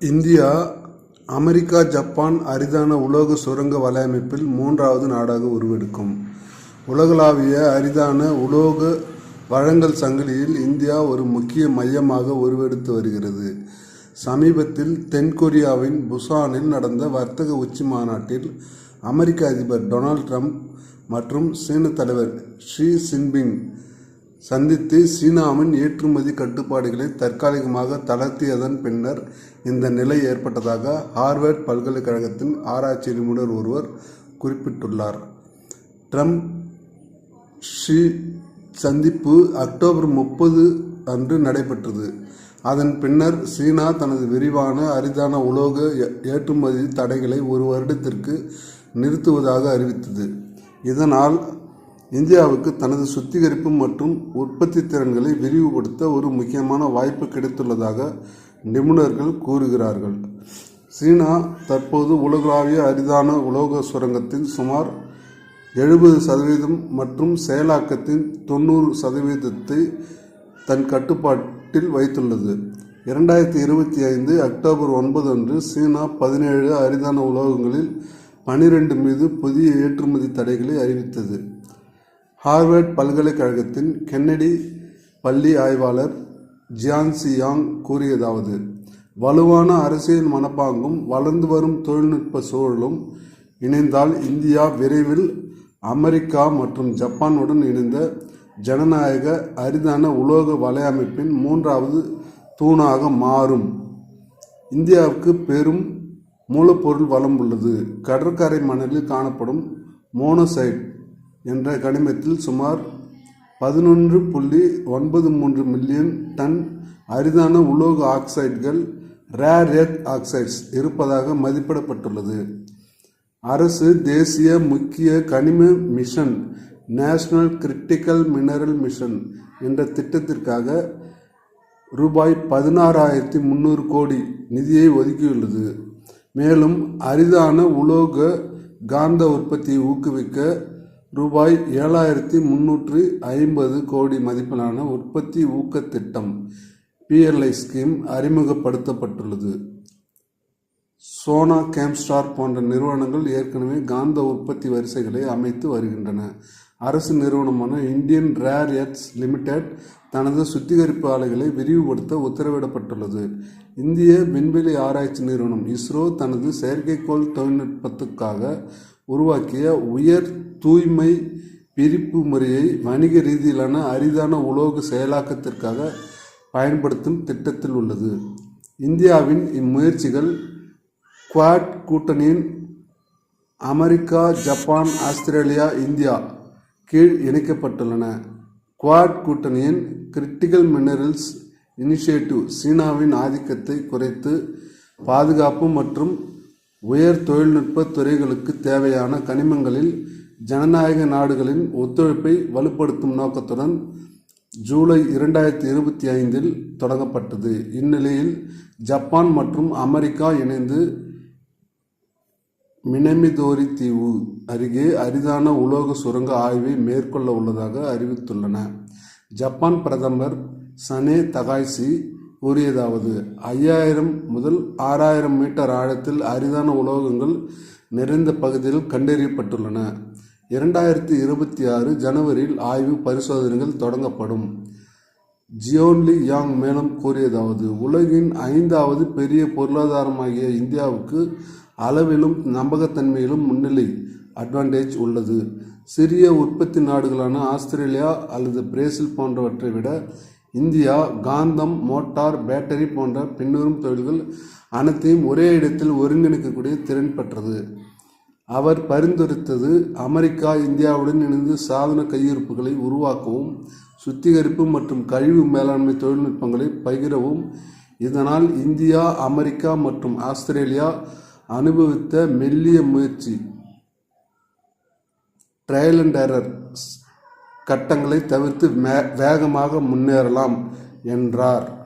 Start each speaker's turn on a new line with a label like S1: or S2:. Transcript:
S1: India America Japan அரிதான உலோக சுரங்க வலையமைப்பில் மூன்றாவது நாடாக உருவெடுக்கும். உலகளாவிய அரிதான உலோக வழங்கல் சங்கிலியில் இந்தியா ஒரு முக்கிய மையமாக உருவெடுத்து வருகிறது. சமீபத்தில் தென்கொரியாவின் புசானில் நடந்த வர்த்தக உச்சி மாநாட்டில் அமெரிக்க அதிபர் டொனால்ட் ட்ரம்ப் மற்றும் சீன தலைவர் ஷி ஜின்பிங் சந்தித்து சீனாவின் ஏற்றுமதி கட்டுப்பாடுகளை தற்காலிகமாக தளர்த்தியதன் பின்னர் இந்த நிலை ஏற்பட்டதாக ஹார்வர்ட் பல்கலைக்கழகத்தின் ஆராய்ச்சி நிபுணர் ஒருவர் குறிப்பிட்டுள்ளார். ட்ரம்ப் ஷி சந்திப்பு அக்டோபர் முப்பது அன்று நடைபெற்றது. அதன் பின்னர் சீனா தனது விரிவான அரிதான உலோக ஏற்றுமதி தடைகளை ஒரு வருடத்திற்கு நிறுத்துவதாக அறிவித்தது. இதனால் இந்தியாவுக்கு தனது சுத்திகரிப்பு மற்றும் உற்பத்தி திறன்களை விரிவுபடுத்த ஒரு முக்கியமான வாய்ப்பு கிடைத்துள்ளதாக நிபுணர்கள் கூறுகிறார்கள். சீனா தற்போது உலகளாவிய அரிதான உலோக சுரங்கத்தின் சுமார் எழுபது சதவீதம் மற்றும் செயலாக்கத்தின் தொண்ணூறு சதவீதத்தை தன் கட்டுப்பாட்டில் வைத்துள்ளது. இரண்டாயிரத்தி இருபத்தி ஐந்து அக்டோபர் ஒன்பது அன்று சீனா பதினேழு அரிதான உலோகங்களில் பனிரெண்டு மீது புதிய ஏற்றுமதி தடைகளை அறிவித்தது. ஹார்வர்ட் பல்கலைக்கழகத்தின் கென்னடி பள்ளி ஆய்வாளர் ஜியான்சி யாங் கூறியதாவது வலுவான அரசியல் மனப்பாங்கும் வளர்ந்து வரும் தொழில்நுட்ப சூழலும் இணைந்தால் இந்தியா விரைவில் அமெரிக்கா மற்றும் ஜப்பானுடன் இணைந்த ஜனநாயக அரிதான உலோக வலையமைப்பின் மூன்றாவது தூணாக மாறும். இந்தியாவுக்கு பெரும் மூலப்பொருள் வளம் உள்ளது. கடற்கரை மணலில் காணப்படும் மோனோசைட் என்ற கனிமத்தில் சுமார் பதினொன்று புள்ளி ஒன்பது மூன்று மில்லியன் டன் அரிதான உலோக ஆக்சைடுகள் ரேர் எர்த் ஆக்சைட்ஸ் இருப்பதாக மதிப்பிடப்பட்டுள்ளது. அரசு தேசிய முக்கிய கனிம mission national critical mineral mission என்ற திட்டத்திற்காக ரூபாய் பதினாறாயிரத்தி முந்நூறு கோடி நிதியை ஒதுக்கியுள்ளது. மேலும் அரிதான உலோக காந்த உற்பத்தியை ஊக்குவிக்க ரூபாய் ஏழாயிரத்தி முந்நூற்று ஐம்பது கோடி மதிப்பிலான உற்பத்தி ஊக்கத் திட்டம் பிஎல்ஐ ஸ்கீம் அறிமுகப்படுத்தப்பட்டுள்ளது. சோனா கேம்ஸ்டார் போன்ற நிறுவனங்கள் ஏற்கனவே காந்த உற்பத்தி வரிசைகளை அமைத்து வருகின்றன. அரசு நிறுவனமான இந்தியன் ரேர் எர்த்ஸ் லிமிடெட் தனது சுத்திகரிப்பு ஆலைகளை விரிவுபடுத்த உத்தரவிடப்பட்டுள்ளது. இந்திய விண்வெளி ஆராய்ச்சி நிறுவனம் இஸ்ரோ தனது செயற்கைக்கோள் தொழில்நுட்பத்துக்காக உருவாக்கிய உயர் தூய்மை பிரிப்பு முறையை வணிக ரீதியிலான அரிதான உலோக செயலாக்கத்திற்காக பயன்படுத்தும் திட்டத்தில் உள்ளது. இந்தியாவின் இம்முயற்சிகள் குவாட் கூட்டணியின் அமெரிக்கா ஜப்பான் ஆஸ்திரேலியா இந்தியா கீழ் இணைக்கப்பட்டுள்ளன. குவாட் கூட்டணியின் கிரிட்டிக்கல் மினரல்ஸ் இனிஷியேட்டிவ் சீனாவின் ஆதிக்கத்தை குறைத்து பாதுகாப்பு மற்றும் உயர் தொழில்நுட்ப துறைகளுக்கு தேவையான கனிமங்களில் ஜனநாயக நாடுகளின் ஒத்துழைப்பை வலுப்படுத்தும் நோக்கத்துடன் ஜூலை இரண்டாயிரத்தி இருபத்தி ஐந்தில் தொடங்கப்பட்டது. இந்நிலையில் ஜப்பான் மற்றும் அமெரிக்கா இணைந்து மினமிதோரி தீவு அருகே அரிதான உலோக சுரங்க ஆய்வை மேற்கொள்ள உள்ளதாக அறிவித்துள்ளன. ஜப்பான் பிரதமர் சனே தகாய்சி கூறியதாவது ஐயாயிரம் முதல் ஆறாயிரம் மீட்டர் ஆழத்தில் அரிதான உலோகங்கள் நிறைந்த பகுதியில் கண்டறியப்பட்டுள்ளன. இரண்டாயிரத்தி இருபத்தி ஆறு ஜனவரியில் ஆய்வு பரிசோதனைகள் தொடங்கப்படும். ஜியோன்லி யாங் மேலும் கூறியதாவது உலகின் ஐந்தாவது பெரிய பொருளாதாரமாகிய இந்தியாவுக்கு அளவிலும் நம்பகத்தன்மையிலும் முன்னிலை அட்வான்டேஜ் உள்ளது. சிறிய உற்பத்தி நாடுகளான ஆஸ்திரேலியா அல்லது பிரேசில் போன்றவற்றை விட இந்தியா காந்தம் மோட்டார் பேட்டரி போன்ற பின்வரும் தொழில்கள் அனைத்தையும் ஒரே இடத்தில் ஒருங்கிணைக்கக்கூடிய திறன் பெற்றது. அவர் பரிந்துரைத்தது அமெரிக்கா இந்தியாவுடன் இணைந்து சாதன கையிருப்புகளை உருவாக்கவும் சுத்திகரிப்பு மற்றும் கழிவு மேலாண்மை தொழில்நுட்பங்களை பகிரவும் இதனால் இந்தியா அமெரிக்கா மற்றும் ஆஸ்திரேலியா அனுபவித்த மெல்லிய முயற்சி. ட்ரையல் அண்ட் எரர் கட்டங்களை தவிர்த்து மே- வேகமாக முன்னேறலாம் என்றார்.